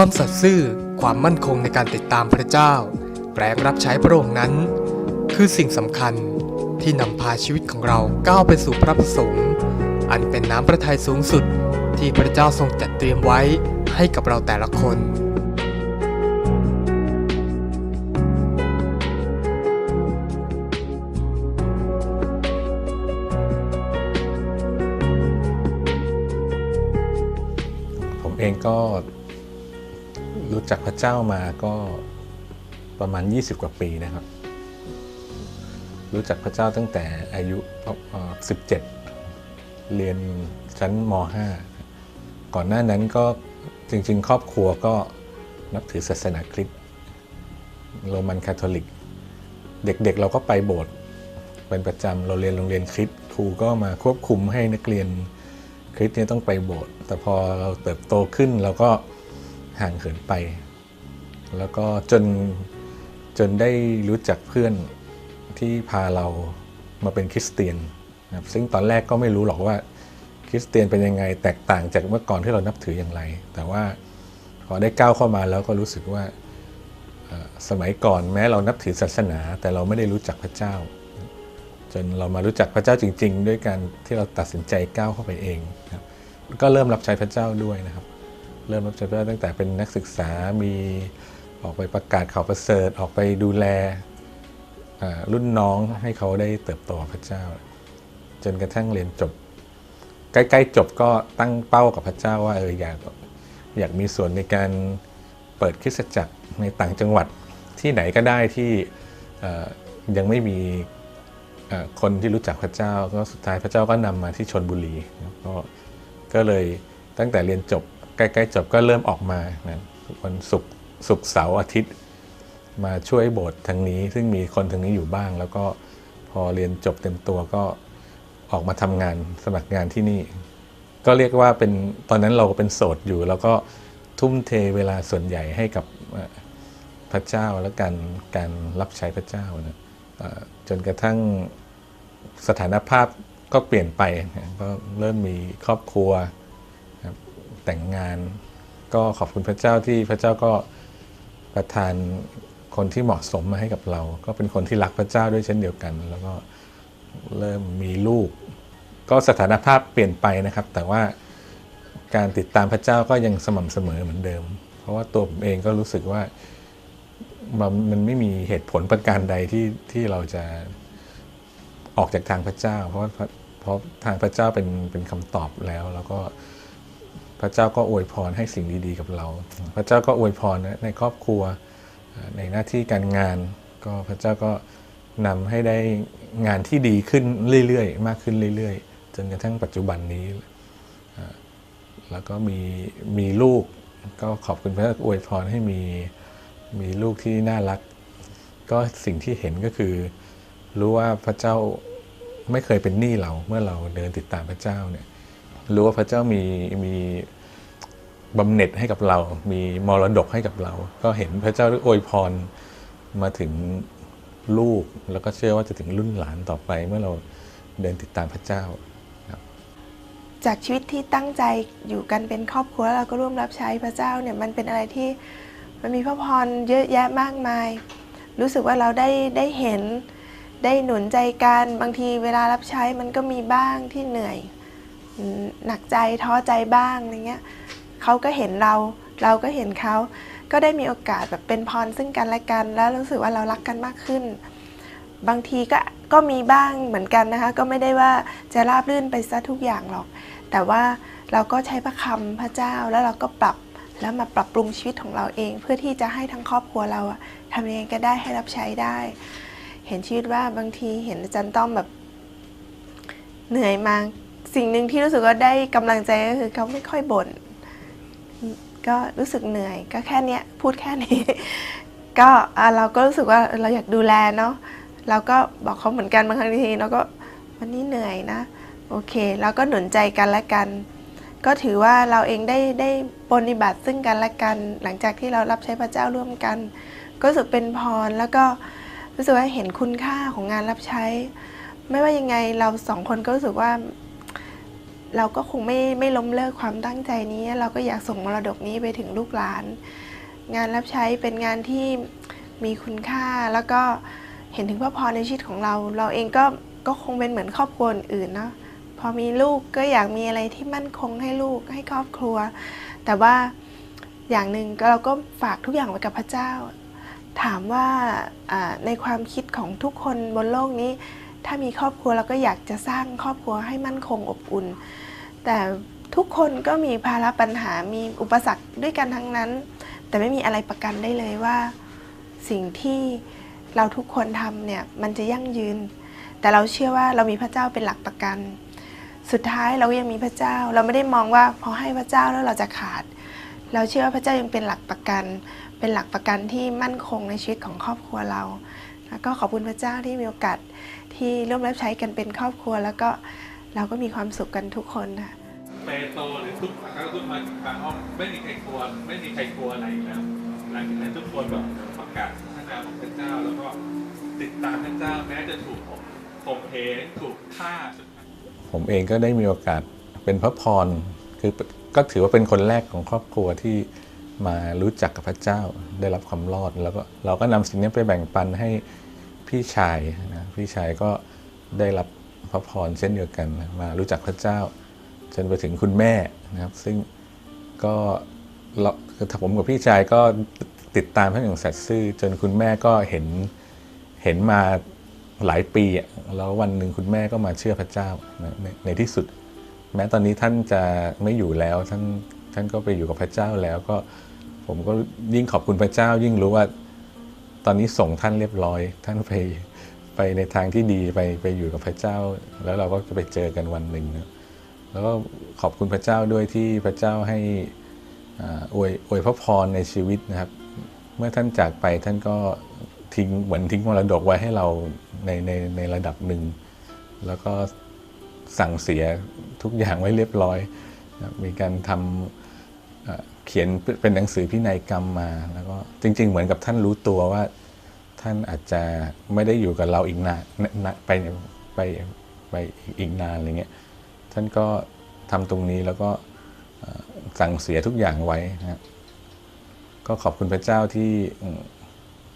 ความสัตย์ซื่อความมั่นคงในการติดตามพระเจ้า แปลงรับใช้พระองค์นั้น คือสิ่งสำคัญที่นำพาชีวิตของเราก้าวไปสู่พระประสงค์ อันเป็นน้ำพระทัยสูงสุดที่พระเจ้าทรงจัดเตรียมไว้ให้กับเราแต่ละคนผมเองก็ จักพระเจ้ามาก็ประมาณ 20 กว่าปีนะครับ รู้จักพระเจ้าตั้งแต่อายุ 17 เรียนชั้นม .5 ก่อนหน้านั้นก็จริง ๆ ครอบครัวก็นับถือศาสนาคริสต์โรมันคาทอลิก เด็กๆเราก็ไปโบสถ์เป็นประจำเราเรียนโรงเรียนคริสต์ครูก็มาควบคุมให้นักเรียนคริสต์เนี่ยต้องไปโบสถ์แต่พอเราเติบโตขึ้นเราก็ห่างเหินไป แล้วก็จนจนได้รู้จักเพื่อนที่พาเรามาเป็นคริสเตียนนะครับซึ่งตอนแรกก็ไม่รู้หรอกว่าคริสเตียนเป็นยังไง แตกต่างจากเมื่อก่อนที่เรานับถืออย่างไร แต่ว่าพอได้ก้าวเข้ามาแล้วก็รู้สึกว่าสมัยก่อนแม้เรานับถือศาสนา แต่เราไม่ได้รู้จักพระเจ้า จนเรามารู้จักพระเจ้าจริง ๆ ด้วยการที่เราตัดสินใจก้าวเข้าไปเองนะครับก็เริ่มรับใช้พระเจ้าด้วยนะครับ เริ่มรับใช้พระเจ้าตั้งแต่เป็นนักศึกษามี ออกไปประกาศข่าวประเสริฐออกไปดูแลรุ่นน้องให้เขาได้เติบโตพระเจ้า จนกระทั่งเรียนจบ ใกล้ๆจบก็ตั้งเป้ากับพระเจ้าว่าเอออยากอยากมีส่วนในการเปิดคริสตจักรในต่างจังหวัดที่ไหนก็ได้ที่ยังไม่มีคนที่รู้จักพระเจ้า ก็สุดท้ายพระเจ้าก็นำมาที่ชนบุรีก็ก็เลยตั้งแต่เรียนจบใกล้ๆจบก็เริ่มออกมานะวันศุกร์ ศุกร์เสาร์อาทิตย์ มาช่วยโบสถ์ทางนี้ ซึ่งมีคนทางนี้อยู่บ้าง แล้วก็พอเรียนจบเต็มตัวก็ออกมาทำงานสมัครงานที่นี่ ก็เรียกว่าเป็นตอนนั้นเราเป็นโสดอยู่ แล้วก็ทุ่มเทเวลาส่วนใหญ่ให้กับพระเจ้าและการการรับใช้พระเจ้านะจนกระทั่งสถานภาพก็เปลี่ยนไปก็เริ่มมีครอบครัวแต่งงาน ก็ขอบคุณพระเจ้าที่พระเจ้าก็ ประทานคนที่เหมาะสมมาให้กับเรา ก็เป็นคนที่รักพระเจ้าด้วยเช่นเดียวกัน แล้วก็เริ่มมีลูก ก็สถานภาพเปลี่ยนไปนะครับ แต่ว่าการติดตามพระเจ้าก็ยังสม่ำเสมอเหมือนเดิม เพราะว่าตัวผมเองก็รู้สึกว่ามันมันไม่มีเหตุผลประการใดที่ที่เราจะออกจากทางพระเจ้า เพราะว่าพระเพราะทางพระเจ้าเป็นเป็นคำตอบแล้วแล้วก็ พระเจ้าก็อวยพรให้สิ่งดีๆ กับเรา พระเจ้าก็อวยพรนะในครอบครัวในหน้าที่การงาน ก็พระเจ้าก็นำให้ได้งานที่ดีขึ้นเรื่อยๆ มากขึ้นเรื่อยๆ จนกระทั่งปัจจุบันนี้ แล้วก็มีมีลูกก็ขอบคุณพระเจ้าอวยพรให้มีมีลูกที่น่ารัก ก็สิ่งที่เห็นก็คือ รู้ว่าพระเจ้าไม่เคยเป็นหนี้เราเมื่อเราเดินติดตามพระเจ้าเนี่ย รู้ว่าพระเจ้ามีมีบำเหน็จให้กับเรา มีมรดกให้กับเรา ก็เห็นพระเจ้าอวยพรมาถึงลูก แล้วก็เชื่อว่าจะถึงรุ่นหลานต่อไปเมื่อเราเดินติดตามพระเจ้า จากชีวิตที่ตั้งใจอยู่กันเป็นครอบครัวแล้วเราก็ร่วมรับใช้พระเจ้าเนี่ยมันเป็นอะไรที่มันมีพระพรเยอะแยะมากมาย รู้สึกว่าเราได้ได้เห็นได้หนุนใจกันบางทีเวลารับใช้มันก็มีบ้างที่เหนื่อย หนักใจท้อใจบ้างอะไรเงี้ยเขาก็เห็นเราเราก็เห็นเขาก็ได้มีโอกาสแบบเป็นพรซึ่งกันและกัน แล้วรู้สึกว่าเรารักกันมากขึ้น บางทีก็ก็มีบ้างเหมือนกันนะคะ ก็ไม่ได้ว่าจะราบรื่นไปซะทุกอย่างหรอก แต่ว่าเราก็ใช้พระคำพระเจ้าแล้วเราก็ปรับแล้วมาปรับปรุงชีวิตของเราเอง เพื่อที่จะให้ทั้งครอบครัวเราทำยังไงก็ได้ให้รับใช้ได้ เห็นชีวิตว่าบางทีเห็นอาจารย์ต้อมแบบเหนื่อยมา สิ่งหนึ่งที่รู้สึกว่าได้กำลังใจก็คือเขาไม่ค่อยบ่นก็รู้สึกเหนื่อย ก็แค่นี้พูดแค่นี้ ก็เราก็รู้สึกว่าเราอยากดูแลเนาะเราก็บอกเขาเหมือนกันบางครั้งทีเราก็วันนี้เหนื่อยนะ โอเคเราก็หนุนใจกันและกัน ก็ถือว่าเราเองได้ได้ปฏิบัติซึ่งกันและกัน หลังจากที่เรารับใช้พระเจ้าร่วมกัน ก็รู้สึกเป็นพรแล้วก็รู้สึกว่าเห็นคุณค่าของงานรับใช้ ไม่ว่ายังไงเราสองคนก็รู้สึกว่า เราก็คงไม่ไม่ล้มเลิกความตั้งใจนี้ เราก็อยากส่งมรดกนี้ไปถึงลูกหลาน งานรับใช้เป็นงานที่มีคุณค่าแล้วก็เห็นถึงพระพรในชีวิตของเรา เราเองก็ก็คงเป็นเหมือนครอบครัวอื่นเนาะพอมีลูกก็อยากมีอะไรที่มั่นคงให้ลูกให้ครอบครัว แต่ว่าอย่างหนึ่งเราก็ฝากทุกอย่างไว้กับพระเจ้า ถามว่าในความคิดของทุกคนบนโลกนี้ ถ้ามีครอบครัวเราก็อยากจะสร้างครอบครัวให้มั่นคงอบอุ่น แต่ทุกคนก็มีภาระปัญหามีอุปสรรคด้วยกันทั้งนั้น แต่ไม่มีอะไรประกันได้เลยว่า สิ่งที่เราทุกคนทำเนี่ยมันจะยั่งยืน แต่เราเชื่อว่าเรามีพระเจ้าเป็นหลักประกัน สุดท้ายเรายังมีพระเจ้า เราไม่ได้มองว่าพอให้พระเจ้าแล้วเราจะขาด เราเชื่อว่าพระเจ้ายังเป็นหลักประกัน เป็นหลักประกันที่มั่นคงในชีวิตของครอบครัวเราแล้วก็ขอบคุณพระเจ้าที่มีโอกาส ที่ร่วมรับใช้กันเป็นครอบครัว แล้วก็เราก็มีความสุขกันทุกคนค่ะเปโตรหรือทุกครั้งทุกมาทางห้องไม่มีใครกลัวไม่มีใครกลัวอะไรอีกแล้วหลังจากนั้นทุกคนแบบประกาศพระนามของพระเจ้า แล้วก็ติดตามพระเจ้าแม้จะถูกข่มเหงถูกฆ่าสุดท้ายผมเองก็ได้มีโอกาสเป็นพระพรคือก็ถือว่าเป็นคนแรกของครอบครัวที่มารู้จักกับพระเจ้าได้รับความรอดแล้วก็เราก็นำสิ่งนี้ไปแบ่งปันให้ พี่ชายนะพี่ชายก็ได้รับพระพรเช่นเดียวกันนะมารู้จักพระเจ้าจนไปถึงคุณแม่นะครับ ซึ่งก็เราผมกับพี่ชายก็ติดตามท่านอย่างสัตย์ซื่อ จนคุณแม่ก็เห็นเห็นมาหลายปีแล้ววันหนึ่งคุณแม่ก็มาเชื่อพระเจ้านะในในที่สุด แม้ตอนนี้ท่านจะไม่อยู่แล้วท่านท่านก็ไปอยู่กับพระเจ้าแล้วก็ผมก็ยิ่งขอบคุณพระเจ้า ยิ่งรู้ว่า ตอนนี้ส่งท่านเรียบร้อย ท่านไปไปในทางที่ดีไปไปอยู่กับพระเจ้า แล้วเราก็จะไปเจอกันวันหนึ่งนะแล้วก็ขอบคุณพระเจ้าด้วยที่พระเจ้าให้ออวยอวยพระพรในชีวิตนะครับ เมื่อท่านจากไปท่านก็ทิ้งเหมือนทิ้งมรดกไว้ให้เราในในในระดับหนึ่ง แล้วก็สั่งเสียทุกอย่างไว้เรียบร้อย มีการทำ เขียนเป็นหนังสือพินัยกรรมมา แล้วก็จริง ๆ เหมือนกับท่านรู้ตัวว่า ท่านอาจจะไม่ได้อยู่กับเราอีกนานไปไปไปอีกนานอะไรเงี้ยท่านก็ทำตรงนี้แล้วก็สั่งเสียทุกอย่างไว้นะก็ขอบคุณพระเจ้าที่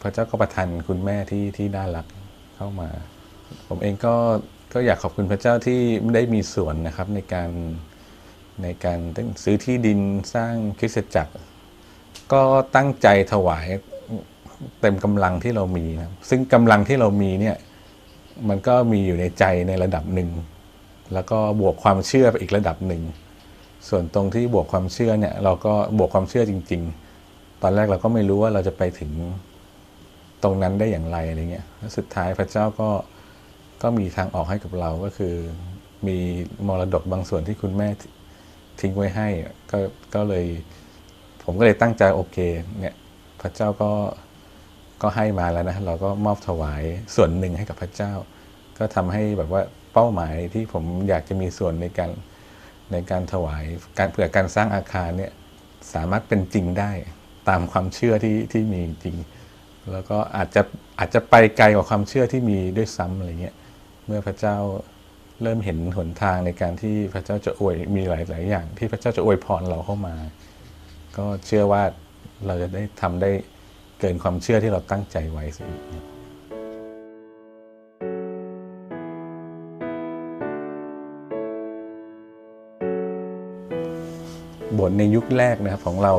พระเจ้าก็ประทานคุณแม่ที่ที่น่ารักเข้ามา ผมเองก็ก็อยากขอบคุณพระเจ้าที่ได้มีส่วนนะครับในการ ในการซื้อที่ดินสร้างคริสตจักร ก็ตั้งใจถวายเต็มกำลังที่เรามีนะซึ่งกำลังที่เรามีเนี่ยมันก็มีอยู่ในใจในระดับหนึ่ง แล้วก็บวกความเชื่อไปอีกระดับหนึ่ง ส่วนตรงที่บวกความเชื่อเนี่ยเราก็บวกความเชื่อจริง ๆ ตอนแรกเราก็ไม่รู้ว่าเราจะไปถึงตรงนั้นได้อย่างไรอะไรเงี้ยแล้วสุดท้ายพระเจ้าก็ก็มีทางออกให้กับเราก็คือ มีมรดกบางส่วนที่คุณแม่ ทิ้งไว้ให้ก็ก็เลย ผมก็เลยตั้งใจโอเคเนี่ยพระเจ้าก็ก็ให้มาแล้วนะเราก็มอบถวายส่วนหนึ่งให้กับพระเจ้า ก็ทำให้แบบว่าเป้าหมายที่ผมอยากจะมีส่วนในการในการถวายการเผื่อการสร้างอาคารเนี่ยสามารถเป็นจริงได้ตามความเชื่อที่ที่มีจริง แล้วก็อาจจะอาจจะไปไกลกว่าความเชื่อที่มีด้วยซ้ำอะไรเงี้ยเมื่อพระเจ้า เริ่มเห็นหนทางในการที่พระเจ้าจะอวยมีหลาย ๆ อย่าง ที่พระเจ้าจะอวยพรเราเข้ามา ก็เชื่อว่าเราจะได้ทำได้เกินความเชื่อที่เราตั้งใจไว้สิบโบสถ์ในยุคแรกนะครับของเรา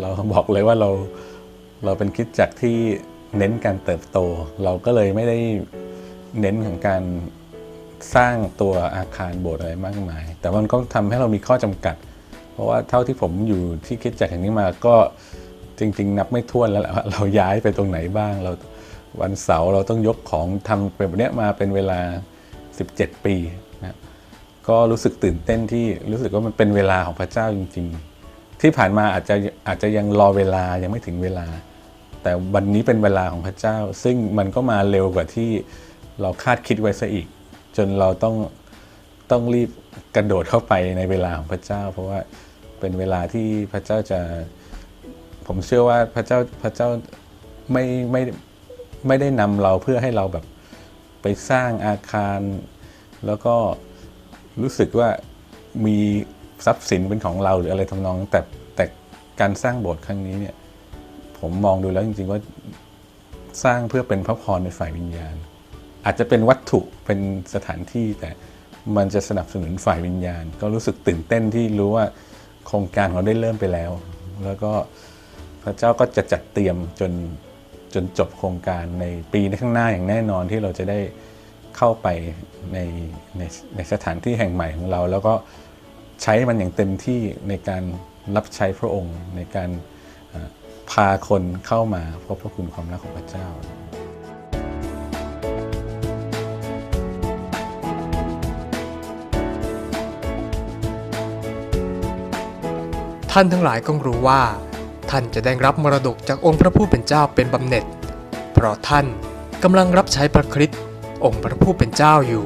เราบอกเลยว่าเราเราเป็นคิดจักที่เน้นการเติบโต เราก็เลยไม่ได้เน้นของการ สร้างตัวอาคารโบสถ์อะไรมากมาย แต่มันก็ทำให้เรามีข้อจำกัด เพราะว่าเท่าที่ผมอยู่ที่คิดจักแห่งนี้มาก็จริง ๆ นับไม่ถ้วนแล้วแหละว่าเราย้ายไปตรงไหนบ้างเราวันเสาร์เราต้องยกของทำแบบเนี้ยมาเป็นเวลา 17 ปีนะก็รู้สึกตื่นเต้นที่รู้สึกว่ามันเป็นเวลาของพระเจ้าจริง ๆ ที่ผ่านมาอาจจะอาจจะยังรอเวลายังไม่ถึงเวลา แต่วันนี้เป็นเวลาของพระเจ้า ซึ่งมันก็มาเร็วกว่าที่เราคาดคิดไว้ซะอีก จนเราต้องต้องรีบกระโดดเข้าไปในเวลาของพระเจ้า เพราะว่าเป็นเวลาที่พระเจ้าจะ ผมเชื่อว่าพระเจ้าพระเจ้าไม่ไม่ไม่ได้นำเราเพื่อให้เราแบบไปสร้างอาคาร แล้วก็รู้สึกว่ามีทรัพย์สินเป็นของเราหรืออะไรทำนองนั้นแต่แต่การสร้างโบสถ์ครั้งนี้เนี่ย ผมมองดูแล้วจริงๆว่าสร้างเพื่อเป็นพระพรในฝ่ายวิญญาณ อาจจะเป็นวัตถุเป็นสถานที่แต่มันจะสนับสนุนฝ่ายวิญญาณ ก็รู้สึกตื่นเต้นที่รู้ว่าโครงการของเราได้เริ่มไปแล้ว แล้วก็พระเจ้าก็จะจัดเตรียมจนจนจบโครงการในปีข้างหน้าอย่างแน่นอนที่เราจะได้เข้าไปในในในสถานที่แห่งใหม่ของเรา แล้วก็ใช้มันอย่างเต็มที่ในการรับใช้พระองค์ในการพาคนเข้ามาพบพระคุณความรักของพระเจ้า ท่านทั้งหลายก็รู้ว่า ท่านจะได้รับมรดกจากองค์พระผู้เป็นเจ้าเป็นบำเหน็จ เพราะท่านกำลังรับใช้พระคริสต์องค์พระผู้เป็นเจ้าอยู่